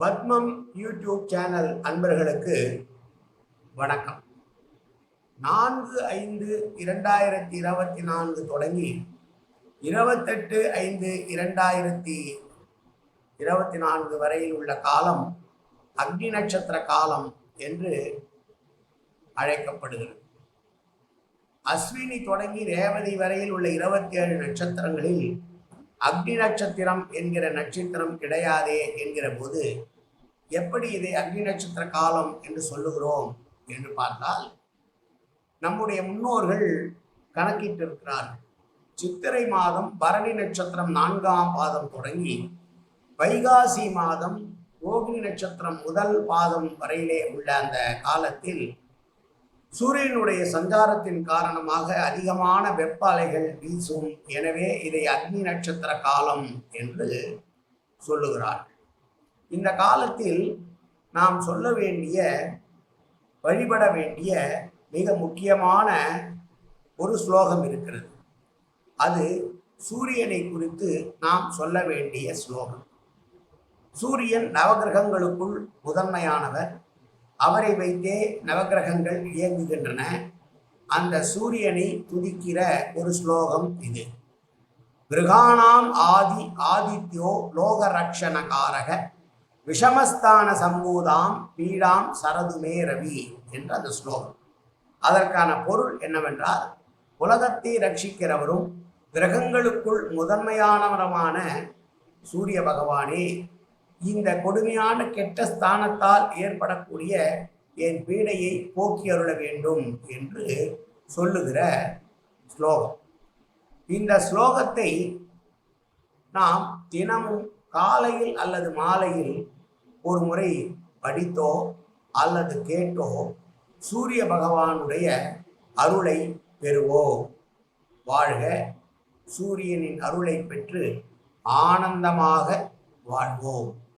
பத்மம் YouTube channel அன்பர்களுக்கு வணக்கம். நான்கு ஐந்து இரண்டாயிரத்தி இருபத்தி நான்கு தொடங்கி இருபத்தெட்டு ஐந்து இரண்டாயிரத்தி இருபத்தி நான்கு வரையில் உள்ள காலம் அக்னி நட்சத்திர காலம் என்று அழைக்கப்படுகிறது. அஸ்வினி தொடங்கி ரேவதி வரையில் உள்ள இருபத்தி ஏழு நட்சத்திரங்களில் அக்னி நட்சத்திரம் என்கிற நட்சத்திரம் கிடையாதே என்கிற போது எப்படி இதை அக்னி நட்சத்திர காலம் என்று சொல்லுகிறோம் என்று பார்த்தால் நம்முடைய முன்னோர்கள் கணக்கிட்டிருக்கிறார்கள். சித்திரை மாதம் பரணி நட்சத்திரம் நான்காம் பாதம் தொடங்கி வைகாசி மாதம் ரோகிணி நட்சத்திரம் முதல் பாதம் வரையிலே உள்ள அந்த காலத்தில் சூரியனுடைய சஞ்சாரத்தின் காரணமாக அதிகமான வெப்ப அலைகள் வீசும். எனவே இதை அக்னி நட்சத்திர காலம் என்று சொல்லுகிறார் இந்த காலத்தில் நாம் சொல்ல வேண்டிய வழிபட வேண்டிய மிக முக்கியமான ஒரு ஸ்லோகம் இருக்கிறது. அது சூரியனை குறித்து நாம் சொல்ல வேண்டிய ஸ்லோகம். சூரியன் நவகிரகங்களுக்குள் முதன்மையானவர். அவரை வைத்தே நவகிரகங்கள் இயங்குகின்றன. அந்த சூரியனை துதிக்கிற ஒரு ஸ்லோகம் இது. கிரகாணாம் ஆதி ஆதித்யோ லோக ரக்ஷணகாரக விஷமஸ்தான சம்பூதாம் பீடாம் சரதுமே ரவி என்ற அந்த ஸ்லோகம். அதற்கான பொருள் என்னவென்றால் உலகத்தை ரட்சிக்கிறவரும் கிரகங்களுக்குள் முதன்மையானவருமான சூரிய பகவானே இந்த கொடுமையான கெட்ட ஸ்தானத்தால் ஏற்படக்கூடிய என் பீடையை போக்கி அருள வேண்டும் என்று சொல்லுகிற ஸ்லோகம். இந்த ஸ்லோகத்தை நாம் தினமும் காலையில் அல்லது மாலையில் ஒரு முறை படித்தோ அல்லது கேட்டோ சூரிய பகவானுடைய அருளை பெறுவோம். வாழ்க சூரியனின் அருளை பெற்று ஆனந்தமாக வாழ்வோம்.